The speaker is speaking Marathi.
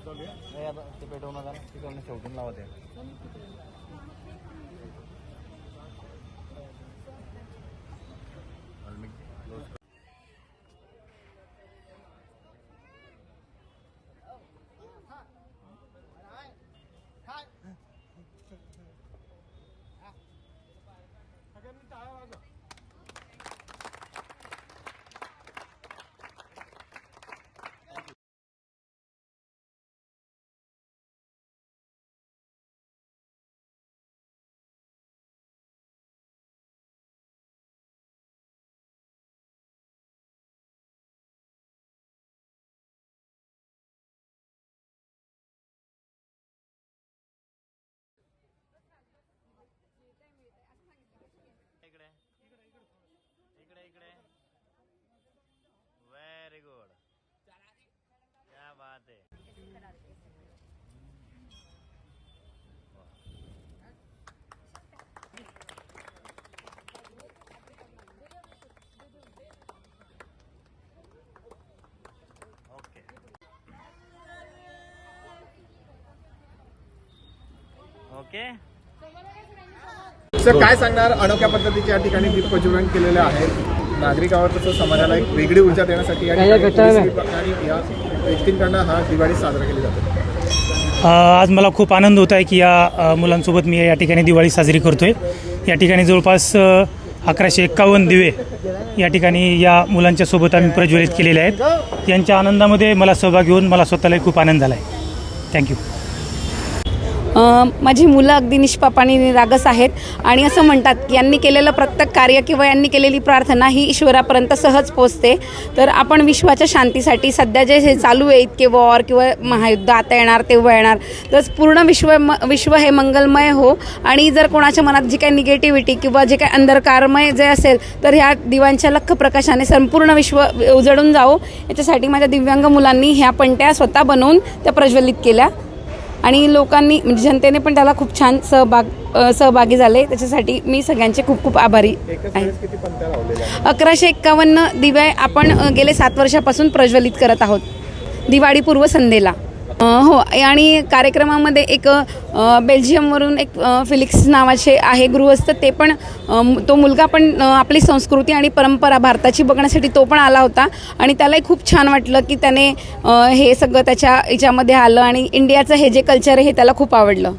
नाही आता ते पेटवून आता शेवटून लावा आहे ओके. ओके. सर काय सांगणार अनोख्या पद्धतीच्या या ठिकाणी दीप प्रज्वलन केलेलं आहे? नागरिकावर तसं समाजाला एक वेगळी ऊर्जा देण्यासाठी या ठिकाणी या व्यक्तींकडनं हा दिवाळी साजरा केली जाते. आज मला खूप आनंद होत आहे की या मुलांसोबत मी या ठिकाणी दिवाळी साजरी करतो आहे या ठिकाणी जवळपास अकराशे एक्कावन्न दिवे या ठिकाणी या मुलांच्या सोबत आम्ही प्रज्वलित केलेले आहेत. यांच्या आनंदामध्ये मला सहभागी होऊन मला स्वतःलाही खूप आनंद झाला आहे थँक्यू माझी मुलं अगदी निष्पाप आणि निरागस आहेत आणि असं म्हणतात की यांनी केलेलं प्रत्येक कार्य किंवा यांनी केलेली प्रार्थना ही ईश्वरापर्यंत सहज पोचते तर आपण विश्वाच्या शांतीसाठी सध्या जे हे चालू आहे इतके वॉर किंवा महायुद्ध आता येणार तेव्हा येणार. तर पूर्ण विश्व म विश्व हे मंगलमय हो. आणि जर कोणाच्या मनात जी काही निगेटिव्हिटी किंवा जे काही अंधकारमय जे असेल तर ह्या दिवांच्या लख प्रकाशाने संपूर्ण विश्व उजळून जावो. याच्यासाठी माझ्या दिव्यांग मुलांनी ह्या पणट्या स्वतः बनवून त्या प्रज्वलित केल्या. आणि लोकांनी म्हणजे जनतेने पण त्याला खूप छान सहभाग सहभागी झाले. त्याच्यासाठी मी सगळ्यांचे खूप खूप आभारी आहे? अकराशे एक्कावन्न दिवे आपण गेले सात वर्षापासून प्रज्वलित करत आहोत. दिवाळीपूर्व संध्येला. हो आणि कार्यक्रमामध्ये एक बेल्जियमवरून एक फिलिक्स नावाचे आहे गृहस्थ ते पण तो मुलगा पण आपली संस्कृती आणि परंपरा भारताची बघण्यासाठी तो पण आला होता. आणि त्यालाही खूप छान वाटलं की त्याने हे सगळं त्याच्या याच्यामध्ये आलं आणि इंडियाचं हे जे कल्चर आहे हे त्याला खूप आवडलं.